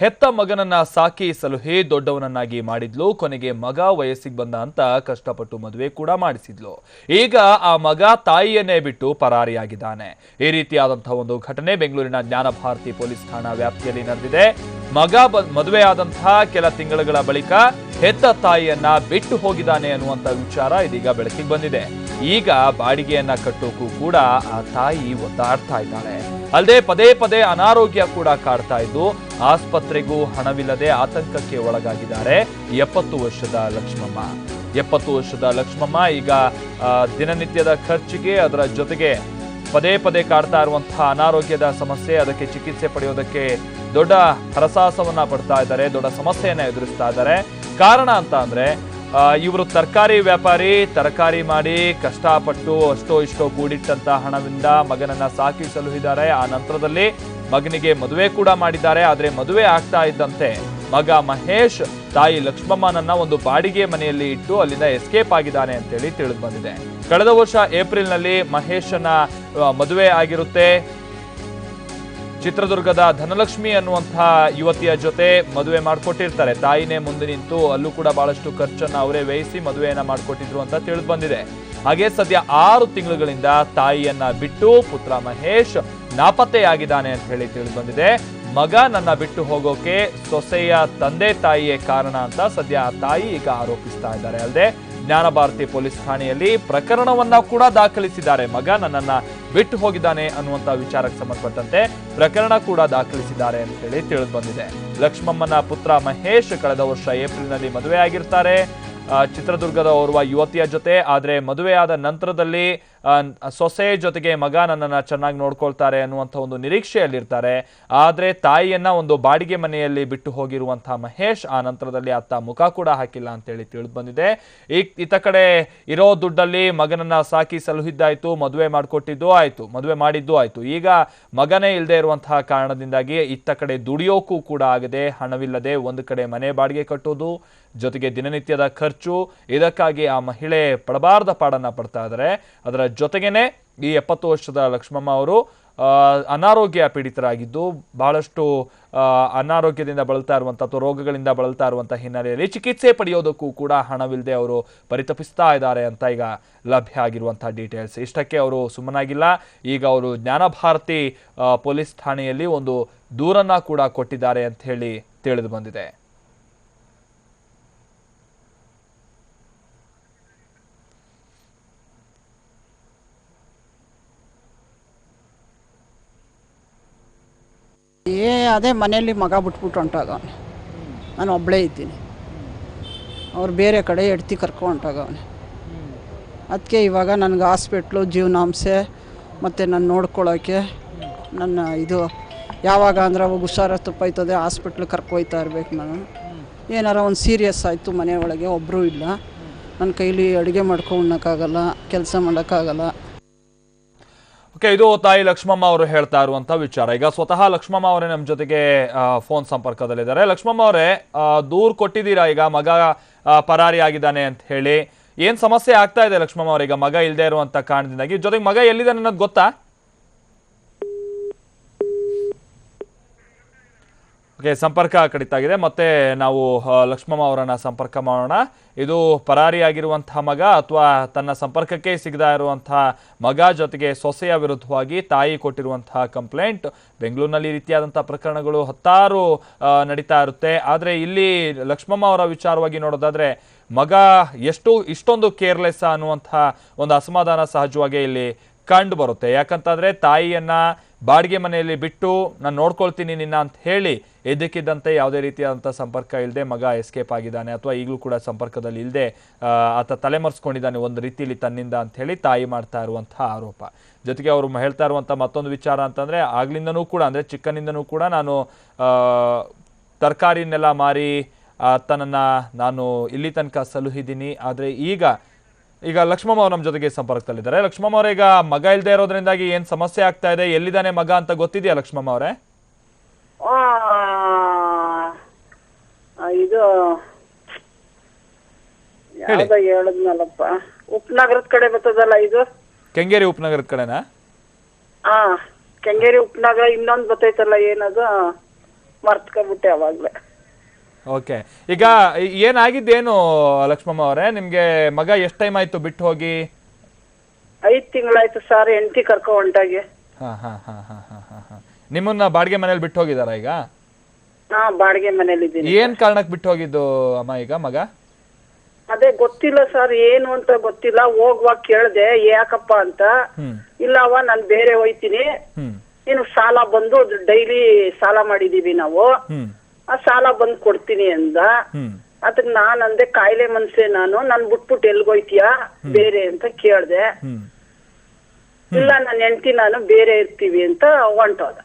ಹೆತ್ತ ಮಗನನ್ನ ಸಾಕಿ ಸಲಹೆ ದೊಡ್ಡವನನ್ನಾಗಿ ಮಾಡಿದ್ಲು, ಕೊನೆಗೆ ಮಗ ವಯಸ್ಸಿಗೆ ಬಂದ ಅಂತ ಕಷ್ಟಪಟ್ಟು ಮದುವೆ ಕೂಡ ಮಾಡಿಸಿದ್ಲು. ಈಗ ಆ ಮಗ ತಾಯಿಯನ್ನೇ ಬಿಟ್ಟು ಪರಾರಿಯಾಗಿದ್ದಾನೆ. ಈ ರೀತಿಯಾದಂತಹ ಒಂದು ಘಟನೆ ಬೆಂಗಳೂರಿನ ಜ್ಞಾನಭಾರತಿ ಪೊಲೀಸ್ ಠಾಣಾ ವ್ಯಾಪ್ತಿಯಲ್ಲಿ ನಡೆದಿದೆ. ಮಗ ಮದುವೆಯಾದಂತಹ ಕೆಲ ತಿಂಗಳುಗಳ ಬಳಿಕ ಹೆತ್ತ ತಾಯಿಯನ್ನ ಬಿಟ್ಟು ಹೋಗಿದ್ದಾನೆ ಅನ್ನುವಂತ ವಿಚಾರ ಇದೀಗ ಬೆಳಕಿಗೆ ಬಂದಿದೆ. ಈಗ ಬಾಡಿಗೆಯನ್ನ ಕಟ್ಟೋಕ್ಕೂ ಕೂಡ ಆ ತಾಯಿ ಒದ್ದಾಡ್ತಾ ಇದ್ದಾಳೆ. ಅಲ್ಲದೆ ಪದೇ ಪದೇ ಅನಾರೋಗ್ಯ ಕೂಡ ಕಾಡ್ತಾ ಇದ್ದು ಆಸ್ಪತ್ರೆಗೂ ಹಣವಿಲ್ಲದೆ ಆತಂಕಕ್ಕೆ ಒಳಗಾಗಿದ್ದಾರೆ ಎಪ್ಪತ್ತು ವರ್ಷದ ಲಕ್ಷ್ಮಮ್ಮ. ಎಪ್ಪತ್ತು ವರ್ಷದ ಲಕ್ಷ್ಮಮ್ಮ ಈಗ ದಿನನಿತ್ಯದ ಖರ್ಚಿಗೆ ಅದರ ಜೊತೆಗೆ ಪದೇ ಪದೇ ಕಾಡ್ತಾ ಇರುವಂತಹ ಅನಾರೋಗ್ಯದ ಸಮಸ್ಯೆ, ಅದಕ್ಕೆ ಚಿಕಿತ್ಸೆ ಪಡೆಯೋದಕ್ಕೆ ದೊಡ್ಡ ಹರಸಾಹಸವನ್ನ ಪಡ್ತಾ ಇದ್ದಾರೆ, ದೊಡ್ಡ ಸಮಸ್ಯೆಯನ್ನ ಎದುರಿಸ್ತಾ ಇದ್ದಾರೆ. ಕಾರಣ ಅಂತ ಅಂದ್ರೆ ಇವರು ತರಕಾರಿ ವ್ಯಾಪಾರಿ, ತರಕಾರಿ ಮಾಡಿ ಕಷ್ಟಪಟ್ಟು ಅಷ್ಟೋ ಇಷ್ಟೋ ಕೂಡಿಟ್ಟಂತ ಹಣದಿಂದ ಮಗನನ್ನ ಸಾಕಿ ಸಲುಹಿದ್ದಾರೆ ಆ ನಂತರದಲ್ಲಿ ಮಗನಿಗೆ ಮದುವೆ ಕೂಡ ಮಾಡಿದ್ದಾರೆ. ಆದ್ರೆ ಮದುವೆ ಆಗ್ತಾ ಇದ್ದಂತೆ ಮಗ ಮಹೇಶ್, ತಾಯಿ ಲಕ್ಷ್ಮಮ್ಮನನ್ನ ಒಂದು ಬಾಡಿಗೆ ಮನೆಯಲ್ಲಿ ಇಟ್ಟು ಅಲ್ಲಿಂದ ಎಸ್ಕೇಪ್ ಆಗಿದ್ದಾನೆ ಅಂತೇಳಿ ತಿಳಿದು ಬಂದಿದೆ. ಕಳೆದ ವರ್ಷ ಏಪ್ರಿಲ್ನಲ್ಲಿ ಮಹೇಶನ ಮದುವೆ ಆಗಿರುತ್ತೆ. ಚಿತ್ರದುರ್ಗದ ಧನಲಕ್ಷ್ಮಿ ಅನ್ನುವಂತಹ ಯುವತಿಯ ಜೊತೆ ಮದುವೆ ಮಾಡ್ಕೊಟ್ಟಿರ್ತಾರೆ. ತಾಯಿನೇ ಮುಂದೆ ನಿಂತು ಅಲ್ಲೂ ಕೂಡ ಬಹಳಷ್ಟು ಖರ್ಚನ್ನು ಅವರೇ ವ್ಯಯಿಸಿ ಮದುವೆಯನ್ನ ಮಾಡಿಕೊಟ್ಟಿದ್ರು ಅಂತ ತಿಳಿದು ಬಂದಿದೆ ಹಾಗೆ ಸದ್ಯ ಆರು ತಿಂಗಳುಗಳಿಂದ ತಾಯಿಯನ್ನ ಬಿಟ್ಟು ಪುತ್ರ ಮಹೇಶ್ ನಾಪತ್ತೆಯಾಗಿದ್ದಾನೆ ಅಂತ ಹೇಳಿ ತಿಳಿದು ಬಂದಿದೆ ಮಗ ನನ್ನ ಬಿಟ್ಟು ಹೋಗೋಕೆ ಸೊಸೆಯ ತಂದೆ ತಾಯಿಯೇ ಕಾರಣ ಅಂತ ಸದ್ಯ ತಾಯಿ ಈಗ ಆರೋಪಿಸ್ತಾ ಇದ್ದಾರೆ. ಅಲ್ಲದೆ ಜ್ಞಾನಭಾರತಿ ಪೊಲೀಸ್ ಠಾಣೆಯಲ್ಲಿ ಪ್ರಕರಣವನ್ನ ಕೂಡ ದಾಖಲಿಸಿದ್ದಾರೆ. ಮಗ ನನ್ನನ್ನ ಬಿಟ್ಟು ಹೋಗಿದ್ದಾನೆ ಅನ್ನುವಂತ ವಿಚಾರಕ್ಕೆ ಸಂಬಂಧಪಟ್ಟಂತೆ ಪ್ರಕರಣ ಕೂಡ ದಾಖಲಿಸಿದ್ದಾರೆ ಅಂತ ಹೇಳಿ ತಿಳಿದು ಬಂದಿದೆ. ಲಕ್ಷ್ಮಮ್ಮನ ಪುತ್ರ ಮಹೇಶ್ ಕಳೆದ ವರ್ಷ ಏಪ್ರಿಲ್ನಲ್ಲಿ ಮದುವೆ ಆಗಿರ್ತಾರೆ ಆ, ಚಿತ್ರದುರ್ಗದ ಓರ್ವ ಯುವತಿಯ ಜೊತೆ ಆದರೆ ಮದುವೆಯಾದ ನಂತರದಲ್ಲಿ ಸೊಸೆ ಜೊತೆಗೆ ಮಗ ನನ್ನನ್ನು ಚೆನ್ನಾಗಿ ನೋಡ್ಕೊಳ್ತಾರೆ ಅನ್ನುವಂಥ ಒಂದು ನಿರೀಕ್ಷೆಯಲ್ಲಿರ್ತಾರೆ. ಆದರೆ ತಾಯಿಯನ್ನ ಒಂದು ಬಾಡಿಗೆ ಮನೆಯಲ್ಲಿ ಬಿಟ್ಟು ಹೋಗಿರುವಂಥ ಮಹೇಶ್ ಆ ನಂತರದಲ್ಲಿ ಅತ್ತ ಮುಖ ಕೂಡ ಹಾಕಿಲ್ಲ ಅಂತೇಳಿ ತಿಳಿದು ಬಂದಿದೆ. ಈ ಇತ್ತ ಕಡೆ ಇರೋ ದುಡ್ಡಲ್ಲಿ ಮಗನನ್ನ ಸಾಕಿ ಸಲುಹಿದ್ದಾಯ್ತು, ಮದುವೆ ಮಾಡಿಕೊಟ್ಟಿದ್ದು ಆಯ್ತು, ಮದುವೆ ಮಾಡಿದ್ದು ಆಯ್ತು. ಈಗ ಮಗನೇ ಇಲ್ಲದೆ ಇರುವಂತಹ ಕಾರಣದಿಂದಾಗಿ ಇತ್ತ ಕಡೆ ದುಡಿಯೋಕ್ಕೂ ಕೂಡ ಆಗದೆ, ಹಣವಿಲ್ಲದೆ ಒಂದು ಕಡೆ ಮನೆ ಬಾಡಿಗೆ ಕಟ್ಟೋದು, ಜೊತೆಗೆ ದಿನನಿತ್ಯದ ಖರ್ಚು, ಇದಕ್ಕಾಗಿ ಆ ಮಹಿಳೆ ಪಡಬಾರದ ಪಾಡನ್ನ ಪಡ್ತಾ ಇದ್ದಾರೆ ಅದರ ಜೊತೆಗೇನೆ ಈ ಎಪ್ಪತ್ತು ವರ್ಷದ ಲಕ್ಷ್ಮಮ್ಮ ಅವರು ಅನಾರೋಗ್ಯ ಪೀಡಿತರಾಗಿದ್ದು, ಬಹಳಷ್ಟು ಅನಾರೋಗ್ಯದಿಂದ ಬಳಲ್ತಾ ಇರುವಂಥ ಅಥವಾ ರೋಗಗಳಿಂದ ಬಳಲ್ತಾ ಇರುವಂಥ ಹಿನ್ನೆಲೆಯಲ್ಲಿ ಚಿಕಿತ್ಸೆ ಪಡೆಯೋದಕ್ಕೂ ಕೂಡ ಹಣವಿಲ್ಲದೆ ಅವರು ಪರಿತಪಿಸ್ತಾ ಇದ್ದಾರೆ ಅಂತ ಈಗ ಲಭ್ಯ ಆಗಿರುವಂಥ ಡೀಟೇಲ್ಸ್ ಇಷ್ಟಕ್ಕೆ ಅವರು ಸುಮ್ಮನಾಗಿಲ್ಲ. ಈಗ ಅವರು ಜ್ಞಾನಭಾರತಿ ಪೊಲೀಸ್ ಠಾಣೆಯಲ್ಲಿ ಒಂದು ದೂರನ್ನ ಕೂಡ ಕೊಟ್ಟಿದ್ದಾರೆ ಅಂತ ಹೇಳಿ ತಿಳಿದು ಬಂದಿದೆ. ಅದೇ ಮನೆಯಲ್ಲಿ ಮಗ ಬಿಟ್ಬಿಟ್ಟು ಹೊಂಟೋಗವನೆ ನಾನು ಒಬ್ಬಳೇ ಇದ್ದೀನಿ. ಅವ್ರು ಬೇರೆ ಕಡೆ ಎಡ್ತಿ ಕರ್ಕೊ ಹೊಂಟೋಗವನೆ ಅದಕ್ಕೆ ಇವಾಗ ನನಗೆ ಹಾಸ್ಪಿಟ್ಲು, ಜೀವನಾಂಶೆ, ಮತ್ತು ನಾನು ನೋಡ್ಕೊಳ್ಳೋಕ್ಕೆ ನನ್ನ ಇದು, ಯಾವಾಗ ಅಂದ್ರೆ ಅವಾಗ ಹುಷಾರ ತಪ್ಪಾಯ್ತದೆ ಹಾಸ್ಪಿಟ್ಲ್ ಕರ್ಕೊಯ್ತಾ ಇರ್ಬೇಕು ನಾನು. ಏನಾರ ಒಂದು ಸೀರಿಯಸ್ ಆಯಿತು ಮನೆಯೊಳಗೆ ಒಬ್ಬರೂ ಇಲ್ಲ. ನನ್ನ ಕೈಲಿ ಅಡುಗೆ ಮಾಡ್ಕೊಂಡು ಉಣ್ಣೋಕ್ಕಾಗಲ್ಲ, ಕೆಲಸ ಮಾಡೋಕ್ಕಾಗಲ್ಲ. ಓಕೆ ಇದು ತಾಯಿ ಲಕ್ಷ್ಮಮ್ಮ ಅವರು ಹೇಳ್ತಾ ಇರುವಂತ ವಿಚಾರ. ಈಗ ಸ್ವತಃ ಲಕ್ಷ್ಮಮ್ಮ ಅವರೇ ನಮ್ಮ ಜೊತೆಗೆ ಫೋನ್ ಸಂಪರ್ಕದಲ್ಲಿದ್ದಾರೆ. ಲಕ್ಷ್ಮಮ್ಮ ಅವರೇ ದೂರ್ ಕೊಟ್ಟಿದ್ದೀರಾ ಈಗ? ಮಗ ಪರಾರಿ ಆಗಿದ್ದಾನೆ ಅಂತ ಹೇಳಿ. ಏನ್ ಸಮಸ್ಯೆ ಆಗ್ತಾ ಇದೆ ಲಕ್ಷ್ಮಮ್ಮ ಅವರೀಗ ಮಗ ಇಲ್ಲದೆ ಇರುವಂತ ಕಾರಣದಿಂದಾಗಿ. ಜೊತೆಗೆ ಮಗ ಎಲ್ಲಿದ್ದಾನೆ ಅನ್ನೋದು ಗೊತ್ತಾ? ಓಕೆ, ಸಂಪರ್ಕ ಕಡಿತ ಆಗಿದೆ ಮತ್ತೆ ನಾವು ಲಕ್ಷ್ಮಮ್ಮ ಅವರನ್ನ ಸಂಪರ್ಕ ಮಾಡೋಣ. ಇದು ಪರಾರಿಯಾಗಿರುವಂತಹ ಮಗ ಅಥವಾ ತನ್ನ ಸಂಪರ್ಕಕ್ಕೆ ಸಿಗದ ಇರುವಂತಹ ಮಗ ಜೊತೆಗೆ ಸೊಸೆಯ ವಿರುದ್ಧವಾಗಿ ತಾಯಿ ಕೊಟ್ಟಿರುವಂತಹ ಕಂಪ್ಲೇಂಟ್. ಬೆಂಗಳೂರಿನಲ್ಲಿ ಈ ರೀತಿಯಾದಂತಹ ಪ್ರಕರಣಗಳು ಹತ್ತಾರು ನಡೀತಾ ಇರುತ್ತೆ. ಆದರೆ ಇಲ್ಲಿ ಲಕ್ಷ್ಮಮ್ಮ ಅವರ ವಿಚಾರವಾಗಿ ನೋಡೋದಾದ್ರೆ, ಮಗ ಎಷ್ಟು, ಇಷ್ಟೊಂದು ಕೇರ್ಲೆಸ್ ಅನ್ನುವಂತಹ ಒಂದು ಅಸಮಾಧಾನ ಸಹಜವಾಗಿ ಇಲ್ಲಿ ಕಂಡು ಬರುತ್ತೆ. ಯಾಕಂತಂದ್ರೆ ತಾಯಿಯನ್ನ ಬಾಡಿಗೆ ಮನೆಯಲ್ಲಿ ಬಿಟ್ಟು ನಾನು ನೋಡ್ಕೊಳ್ತೀನಿ ನಿನ್ನ ಅಂತ ಹೇಳಿ ಎದ್ದಕ್ಕಿದ್ದಂತೆ ಯಾವುದೇ ರೀತಿಯಾದಂಥ ಸಂಪರ್ಕ ಇಲ್ಲದೆ ಮಗ ಎಸ್ಕೇಪ್ ಆಗಿದ್ದಾನೆ ಅಥವಾ ಈಗಲೂ ಕೂಡ ಸಂಪರ್ಕದಲ್ಲಿ ಇಲ್ಲದೆ ಆತ ತಲೆಮರೆಸ್ಕೊಂಡಿದ್ದಾನೆ ಒಂದು ರೀತಿಯಲ್ಲಿ ತನ್ನಿಂದ ಅಂತ ಹೇಳಿ ತಾಯಿ ಮಾಡ್ತಾ ಇರುವಂತಹ ಆರೋಪ. ಜೊತೆಗೆ ಅವರು ಹೇಳ್ತಾ ಇರುವಂಥ ಮತ್ತೊಂದು ವಿಚಾರ ಅಂತಂದರೆ ಆಗ್ಲಿಂದನೂ ಕೂಡ, ಅಂದರೆ ಚಿಕ್ಕನಿಂದನೂ ಕೂಡ ನಾನು ತರಕಾರಿನೆಲ್ಲ ಮಾರಿ ತನ್ನನ್ನು ನಾನು ಇಲ್ಲಿ ತನಕ ಸಲುಹಿದ್ದೀನಿ. ಆದರೆ ಈಗ ಈಗ ಲಕ್ಷ್ಮಮ್ಮ ಅವ್ರು ನಮ್ಮ ಜೊತೆಗೆ ಸಂಪರ್ಕದಲ್ಲಿದ್ದಾರೆ. ಲಕ್ಷ್ಮಮ್ಮ ಅವರೇ ಈಗ ಮಗ ಇಲ್ಲದೆ ಇರೋದ್ರಿಂದಾಗಿ ಏನ್ ಸಮಸ್ಯೆ ಆಗ್ತಾ ಇದೆ? ಎಲ್ಲಿದ್ದಾನೆ ಮಗ ಅಂತ ಗೊತ್ತಿದೆಯಾ ಲಕ್ಷ್ಮಮ್ಮ ಅವರೇ? ಇದು ಯಾವ್ದೋ ಹೇಳದ್ನಲ್ಲಪ್ಪ. ಉಪನಗರದ ಕಡೆ ಬರ್ತದಲ್ಲ ಇದು? ಕೆಂಗೇರಿ ಉಪನಗರದ ಕಡೆನಾ? ಆ ಕೆಂಗೇರಿ ಉಪನಗರ ಇನ್ನೊಂದು ಬರ್ತೈತಲ್ಲ ಏನದು? ಮರ್ತ್ಕೊಂಡ್ಬಿಟ್ಟೆ ಅವಾಗ್ಲೇ. ಓಕೆ. ಈಗ ಏನಾಗಿದ್ದೇನು ಲಕ್ಷ್ಮಮ್ಮ ಅವರೇ? ನಿಮ್ಗೆ ಮಗ ಎಷ್ಟ್ ಟೈಮ್ ಆಯ್ತು ಬಿಟ್ಟು ಹೋಗಿ? ಐದ್ ತಿಂಗಳಾಯ್ತು ಸರ್ ಹೆಂಡತಿ ಕರ್ಕೊ ಹೊಂಟಾಗಿ. ಹಾ ಹಾ ಹಾ ಹಾ ಹಾ ನಿಮ್ಮನ್ನ ಬಾಡಿಗೆ ಮನೇಲಿ ಬಿಟ್ಟು ಹೋಗಿದಾರ ಈಗ? ಹಾ ಬಾಡಿಗೆ ಮನೇಲಿ ಇದ್ದೀನಿ. ಏನ್ ಕಾರಣಕ್ಕೆ ಬಿಟ್ಟು ಹೋಗಿದ್ದು ಅಮ್ಮ ಈಗ ಮಗ? ಅದೇ ಗೊತ್ತಿಲ್ಲ ಸರ್ ಏನು ಅಂತ ಗೊತ್ತಿಲ್ಲ. ಹೋಗುವಾಗ ಕೇಳ್ದೆ ಯಾಕಪ್ಪ ಅಂತ. ಹ್ಮ್. ಇಲ್ಲ ಅವ ನಾನ್ ಬೇರೆ ಹೋಯ್ತೀನಿ. ಏನು ನೀನು ಸಾಲ ಬಂದು ಡೈಲಿ ಸಾಲ ಮಾಡಿದೀವಿ ನಾವು. ಹ್ಮ್. ಆ ಸಾಲ ಬಂದ್ ಕೊಡ್ತೀನಿ ಅಂದ. ಅದ್ರ ಅದಕ್ಕೆ ನಾನ್ ಅಂದೆ ಕಾಯಿಲೆ ಮನ್ಸೆ ನಾನು. ನಾನ್ ಬಿಟ್ಬಿಟ್ಟು ಎಲ್ಗೋಯ್ತೀಯಾ? ಬೇರೆ ಅಂತ ಕೇಳ್ದೆ. ಇಲ್ಲ ನನ್ನ ಹೆಂಡತಿ ನಾನು ಬೇರೆ ಇರ್ತೀವಿ ಅಂತ ಹೊಂಟೋದ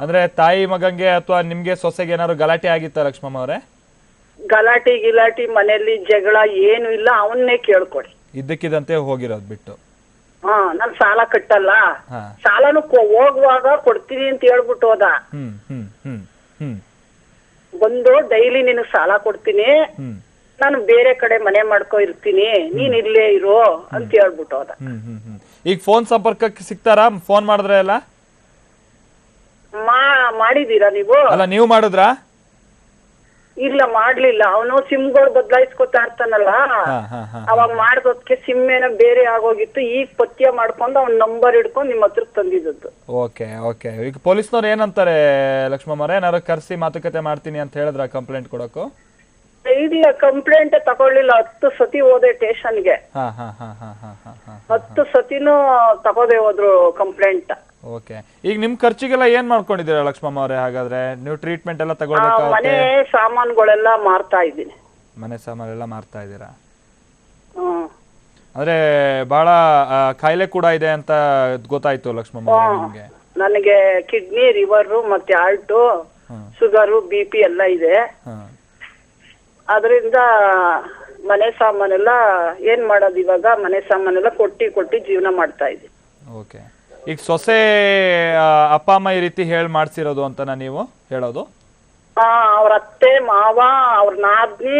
ಅಂದ್ರೆ ತಾಯಿ ಮಗಂಗೆ ಅಥವಾ ನಿಮ್ಗೆ ಸೊಸೆಗೆ ಏನಾದ್ರು ಗಲಾಟೆ ಆಗಿತ್ತ ಲಕ್ಷ್ಮಮ್ಮ ಅವರೇ? ಗಲಾಟೆ ಗಿಲಾಟಿ ಮನೆಯಲ್ಲಿ ಜಗಳ ಏನು ಇಲ್ಲ ಅವನ್ನೇ ಕೇಳ್ಕೊಡಿ. ಇದ್ದಕ್ಕಿದಂತೆ ಹೋಗಿರೋದು ಬಿಟ್ಟು. ಹಾ ನಾನ್ ಸಾಲ ಕಟ್ಟಲ್ಲ. ಸಾಲನು ಹೋಗುವಾಗ ಕೊಡ್ತೀನಿ ಅಂತ ಹೇಳ್ಬಿಟ್ಟು ಹೋದ. ಹ್ಮ್ ಹ್ಮ್ ಹ್ಮ್ ಹ್ಮ್. ಬಂದು ಡೈಲಿ ನೀನು ಸಾಲ ಕೊಡ್ತೀನಿ. ನಾನು ಬೇರೆ ಕಡೆ ಮನೆ ಮಾಡ್ಕೊ ಇರ್ತೀನಿ. ನೀನ್ ಇಲ್ಲೇ ಇರು ಅಂತ ಹೇಳ್ಬಿಟ್ಟು ಹೋದ. ಹ್ಮ್ ಈಗ ಫೋನ್ ಸಂಪರ್ಕಕ್ಕೆ ಸಿಗ್ತಾರಾ? ಫೋನ್ ಮಾಡಿದ್ರೆ ಎಲ್ಲ? ಮಾಡಿದೀರಾ ನೀವು? ಅಲ್ಲ ನೀವು ಮಾಡಿದ್ರಾ? ಇಲ್ಲ ಮಾಡ್ಲಿಲ್ಲ. ಅವನು ಸಿಮ್ಗಳು ಬದಲಾಯಿಸ್ಕೊತಾ ಇರ್ತಾನಲ್ಲ? ಅವಾಗ ಮಾಡ್ದೋದ್ಕೆ ಸಿಮ್ ಏನೋ ಬೇರೆ ಆಗೋಗಿತ್ತು. ಈಗ ಪಥ್ಯ ಮಾಡ್ಕೊಂಡು ಅವ್ನ ನಂಬರ್ ಹಿಡ್ಕೊಂಡು ನಿಮ್ಮ ಹತ್ರ ತಂದಿದ್ದದ್ದು. Okay okay. ಈಗ ಪೊಲೀಸ್ನವ್ರು ಏನಂತಾರೆ ಲಕ್ಷ್ಮಮ್ಮರೇ ಏನಾದ್ರು ಕರೆಸಿ ಮಾತುಕತೆ ಮಾಡ್ತೀನಿ ಅಂತ ಹೇಳಿದ್ರ ಕಂಪ್ಲೇಂಟ್ ಕೊಡೋಕು? ಇಲ್ಲ ಕಂಪ್ಲೇಂಟ್ ತಗೊಳ್ಳಿಲ್ಲ. ಹತ್ತು ಸತಿ ಹೋದೆ ಸ್ಟೇಷನ್ಗೆ ಹತ್ತು ಸತಿನೂ ತಗೋದೆ ಹೋದ್ರು ಕಂಪ್ಲೇಂಟ್ ಓಕೆ ಈಗ ನಿಮ್ ಖರ್ಚಿಗೆಲ್ಲ ಏನ್ ಮಾಡ್ಕೊಂಡಿದ್ದೀರಾ ಲಕ್ಷ್ಮಮ್ಮ ಅವರೇ? ಹಾಗಾದ್ರೆ ನೀವು ಟ್ರೀಟ್ಮೆಂಟ್ ಎಲ್ಲ ಮನೆ ತಗೊಳ್ಬೇಕಾಗುತ್ತೆ ಸಾಮಾನುಗಳೆಲ್ಲ ಮಾರ್ತಾ ಇದ್ದೀನಿ. ಮನೆ ಸಾಮಾನೆಲ್ಲ ಮಾರ್ತಾ ಇದ್ದೀರಾ? ಹ್ಮ್. ಅಂದ್ರೆ ಬಹಳ ಆ, ಕಾಯಿಲೆ ಕೂಡ ಇದೆ ಅಂತ ಗೊತ್ತಾಯ್ತು ಲಕ್ಷ್ಮಮ್ಮ ಅವರೇ ನಿಮ್ಗೆ. ನನಗೆ ಕಿಡ್ನಿ ರಿವರ್ ಮತ್ತೆ heart sugar sugar B P ಎಲ್ಲ ಇದೆ. ಹಾ ಅದರಿಂದ ಮನೆ ಸಾಮಾನೆಲ್ಲ ಏನ್ ಮಾಡೋದು ಇವಾಗ? ಮನೆ ಸಾಮಾನೆಲ್ಲ ಕೊಟ್ಟಿ ಕೊಟ್ಟಿ ಜೀವನ ಮಾಡ್ತಾ ಇದ್ದೀನಿ. ಓಕೆ ಈಗ ಸೊಸೆ ಅಪ್ಪ ಅಮ್ಮ ಈ ರೀತಿ ಹೇಳಿ ಮಾಡ್ಸಿರೋದು ಅಂತನಾ ನೀವು ಹೇಳೋದು? ಆ ಅವ್ರ ಅತ್ತೆ ಮಾವ ಅವ್ರ ನಾದ್ನಿ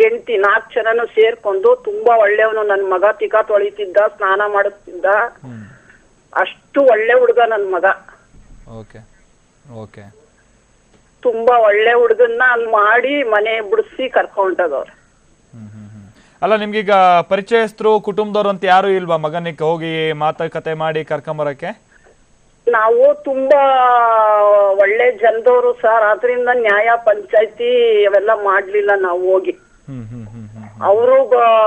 ಹೆಂಡತಿ ನಾಲ್ಕು ಜನನು ಸೇರ್ಕೊಂಡು ತುಂಬಾ ಒಳ್ಳೆಯವನು. ನನ್ ಮಗ ತಿಕ ತೊಳಿತಿದ್ದ ಸ್ನಾನ ಮಾಡುತ್ತಿದ್ದ. ಅಷ್ಟು ಒಳ್ಳೆ ಹುಡುಗ ನನ್ ಮಗ. Okay okay. ತುಂಬಾ ಒಳ್ಳೆ ಹುಡುಗನ್ನ ಅಲ್ಲಿ ಮಾಡಿ ಮನೆ ಬಿಡಿಸಿ ಕರ್ಕೊಂಡದವ್ರು. ಅಲ್ಲ ನಿಮ್ಗೀಗ ಪರಿಚಯಸ್ಥರು ಕುಟುಂಬದವ್ರು ಅಂತ ಯಾರು ಇಲ್ವಾ? ಮಗನಿಗೆ ಹೋಗಿ ಮಾತುಕತೆ ಮಾಡಿ ಕರ್ಕೊಂಬರಕ್ಕೆ? ನಾವು ತುಂಬಾ ಒಳ್ಳೆ ಜನದವರು ಸರ್. ಆದ್ರಿಂದ ನ್ಯಾಯ ಪಂಚಾಯತಿ ಅವೆಲ್ಲ ಮಾಡ್ಲಿಲ್ಲ ನಾವು ಹೋಗಿ. ಅವರು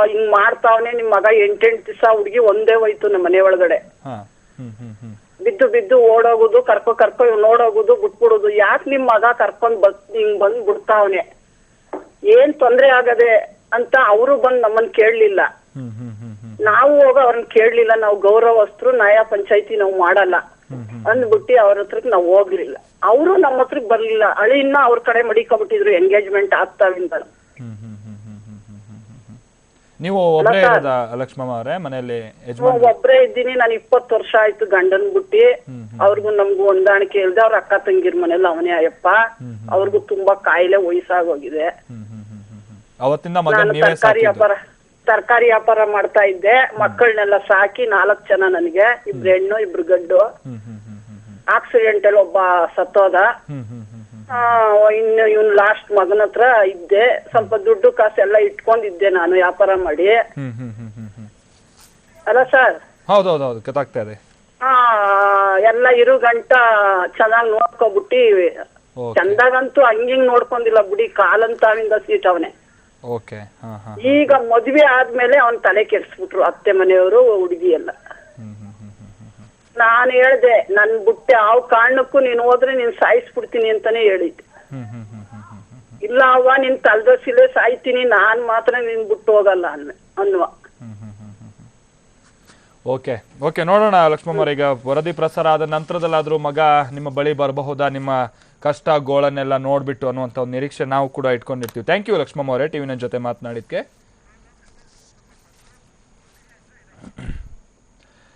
ಹಿಂಗ್ ಮಾಡ್ತಾವನೆ. ನಿಮ್ ಮಗ ಎಂಟೆಂಟ್ ದಿವಸ ಹುಡುಗಿ ಒಂದೇ ಹೋಯ್ತು ನಮ್ಮ ಮನೆ ಒಳಗಡೆ. ಬಿದ್ದು ಬಿದ್ದು ಓಡೋಗುದು ಕರ್ಕೊ ಕರ್ಕೊ ನೋಡೋಗುದು ಬಿಟ್ಬಿಡುದು. ಯಾಕೆ ನಿಮ್ ಮಗ ಕರ್ಕೊಂಡ್ ಬಸ್ ಹಿಂಗ್ ಬಂದ್ ಬಿಡ್ತಾವನೆ? ಏನ್ ತೊಂದ್ರೆ ಆಗದೆ? ಅಂತ ಅವರು ಬಂದು ನಮ್ಮನ್ನ ಕೇಳಲಿಲ್ಲ ನಾವು ಹೋಗಿ ಅವ್ರನ್ನ ಕೇಳಲಿಲ್ಲ ನಾವು ಗೌರವಸ್ತ್ರು ನ್ಯಾಯ ಪಂಚಾಯತಿ ನಾವು ಮಾಡಲ್ಲ ಅಂದ್ಬಿಟ್ಟು ಅವ್ರ ಹತ್ರಕ್ ನಾವು ಹೋಗ್ಲಿಲ್ಲ ಅವರು ನಮ್ಮ ಹತ್ರಕ್ ಬರ್ಲಿಲ್ಲ ಹಳಿ ಇನ್ನ ಅವ್ರ ಕಡೆ ಮಡಿಕೊಂಡ್ಬಿಟ್ಟಿದ್ರು ಎಂಗೇಜ್ಮೆಂಟ್ ಆಗ್ತಾವಿಂದ ನೀವು ಒಬ್ಬರೇ ಲಕ್ಷ್ಮಮ್ಮ ಅವರೇ ಮನೆಯಲ್ಲಿ ಒಬ್ಬರೇ ಇದ್ದೀನಿ ನಾನು ಇಪ್ಪತ್ತು ವರ್ಷ ಆಯ್ತು ಗಂಡನ್ ಬಿಟ್ಟಿ ಅವ್ರಿಗೂ ನಮ್ಗೂ ಹೊಂದಾಣಿಕೆ ಇಲ್ದೆ ಅವ್ರ ಅಕ್ಕ ತಂಗಿರ್ ಮನೆಯಲ್ಲಿ ಅವನೇ ಅಯ್ಯಪ್ಪ ಅವ್ರಿಗೂ ತುಂಬಾ ಕಾಯಿಲೆ ವಯಸ್ಸಾಗೋಗಿದೆ ಅವತ್ತಿಂದ ಮಗನ್ ನಾನು ನೀವೇ ತರಕಾರಿ ಸಾಕಿದ್ದು. ವ್ಯಾಪಾರ ತರಕಾರಿ ವ್ಯಾಪಾರ ಮಾಡ್ತಾ ಇದ್ದೆ. ಮಕ್ಕಳನ್ನೆಲ್ಲ ಸಾಕಿ ನಾಲ್ಕು ಜನ ನನಗೆ ಇಬ್ರು ಹೆಣ್ಣು ಇಬ್ರು ಗಂಡು. ಹ್ಮ್ ಹ್ಮ್ ಹ್ಮ್ ಹ್ಮ್ ಹ್ಮ್. ಆಕ್ಸಿಡೆಂಟ್ ಅಲ್ಲಿ ಒಬ್ಬ ಸತ್ತೋದ. ಹ್ಮ್ ಹ್ಮ್ ಹ್ಮ್ ಹ್ಮ್. ಆ, ಇನ್ನು ಇವ್ನ್ ಲಾಸ್ಟ್ ಮಗನ ಹತ್ರ ಇದ್ದೆ. ಸ್ವಲ್ಪ ದುಡ್ಡು ಕಾಸೆಲ್ಲ ಇಟ್ಕೊಂಡಿದ್ದೆ ನಾನು ವ್ಯಾಪಾರ ಮಾಡಿ. ಹ್ಮ್ ಹ್ಮ್ ಹ್ಮ್ ಹ್ಮ್ ಹ್ಮ್. ಅಲ್ಲ ಸರ್ ಹೌದೌದು ಹೌದು ಗೊತ್ತಾಗ್ತಾ ಇದೆ. ಆ ಎಲ್ಲ ಇರು ಗಂಟ ಚೆನ್ನಾಗಿ ನೋಡ್ಕೊಬಿಟ್ಟಿ. ಓಕೆ. ಚಂದಾಗಂತೂ ಹಂಗಿಂಗ್ ನೋಡ್ಕೊಂಡಿಲ್ಲ ಬಿಡಿ. ಕಾಲಂತಾವಿಂದ ಸೀಟವನೆ ಓಕೆ ಹಾ ಹಾ ಈಗ ಮದ್ವೆ ಆದ್ಮೇಲೆ ಅವನ್ ತಲೆ ಕೆಡ್ಸ್ಬಿಟ್ರು ಅತ್ತೆ ಮನೆಯವರು ಹುಡುಗಿ ಎಲ್ಲ ನಾನು ಹ್ಮ್ ಹ್ಮ್ ಹ್ಮ್ ಹ್ಮ್ ಹ್ಮ್ ನಾನ್ ಹೇಳ್ದೆ ನನ್ ಬುಟ್ಟೆ ಯಾವ ಕಾರಣಕ್ಕೂ ನೀನ್ ಹೋದ್ರೆ ನೀನ್ ಸಾಯಿಸ್ಬಿಡ್ತೀನಿ ಅಂತಾನೆ ಹೇಳಿದ್ದೆ ಹ್ಮ್ ಹ್ಮ್ ಹ್ಮ್ ಹ್ಮ್ ಹ್ಮ್ ಹ್ಮ್ ಇಲ್ಲ ಅವ್ವ ನಿನ್ ತಲ್ದಸಿಲೆ ಸಾಯ್ತೀನಿ ನಾನ್ ಮಾತ್ರ ನಿನ್ ಬಿಟ್ಟು ಹೋಗಲ್ಲ ಅನ್ವೆ ಅನ್ವ ಹ್ಮ್ ಹ್ಮ್ ಹ್ಮ್ ಹ್ಮ್ ಹ್ಮ್. ಓಕೆ ಓಕೆ ನೋಡೋಣ ಲಕ್ಷ್ಮಮ್ಮ ಈಗ ವರದಿ ಪ್ರಸಾರ ಆದ ನಂತರದಲ್ಲಾದ್ರೂ ಮಗ ನಿಮ್ಮ ಬಳಿ ಬರಬಹುದಾ ನಿಮ್ಮ ಕಷ್ಟ ಗೋಳನ್ನೆಲ್ಲ ನೋಡ್ಬಿಟ್ಟು ಅನ್ನುವಂಥ ಒಂದು ನಿರೀಕ್ಷೆ ನಾವು ಕೂಡ ಇಟ್ಕೊಂಡಿರ್ತೀವಿ. ಥ್ಯಾಂಕ್ ಯು ಲಕ್ಷ್ಮಮ್ಮ ಅವರೇ ಟಿವಿನ ಜೊತೆ ಮಾತನಾಡಿದ್ದಕ್ಕೆ